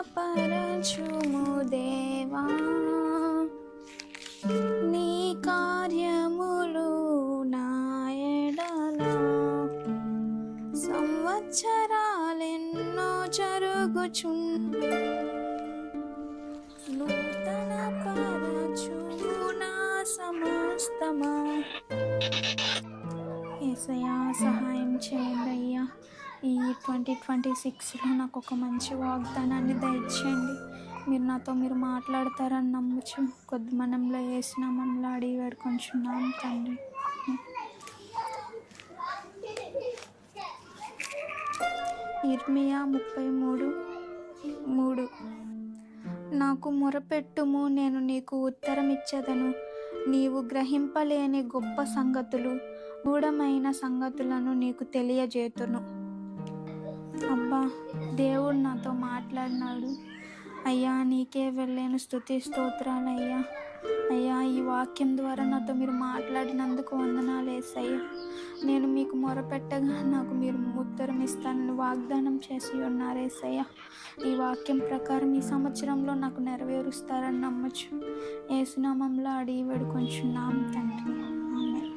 పరచుము దేవా. నీ కార్యములు నాయడల సంవత్సరాలెన్నో జరుగుచుండు. నూతన పరచు నా సమస్తమా. ఏసయ్యా సహాయం చేయండి అయ్యా. ఈ ట్వంటీ ట్వంటీ సిక్స్లో నాకు ఒక మంచి వాగ్దానాన్ని దయచేయండి. మీరు నాతో మీరు మాట్లాడతారని నమ్మచ్చు కొద్ది మనంలో వేసినామంలో అడిగి వేడుకొంచున్నాం తండ్రి. ఇర్మియా ముప్పై మూడు మూడు. నాకు మొరపెట్టుము నేను నీకు ఉత్తరం ఇచ్చేదను నీవు గ్రహింపలేని గొప్ప సంగతులు గూఢమైన సంగతులను నీకు తెలియజేతును. అబ్బా దేవుడు నాతో మాట్లాడినాడు. అయ్యా నీకే వెళ్ళాను. స్థుతి స్తోత్రాలయ్యా అయ్యా ఈ వాక్యం ద్వారా నాతో మీరు మాట్లాడినందుకు వందనాలు వేసయ్యా నేను మీకు మొరపెట్టగా నాకు మీరు ఉత్తరం ఇస్తానని వాగ్దానం చేసి ఉన్నారేసయ్యా ఈ వాక్యం ప్రకారం ఈ సంవత్సరంలో నాకు నెరవేరుస్తారని నమ్మచ్చు. ఏసునామంలో అడిగి వేడుకొంచున్నాం తండ్రి.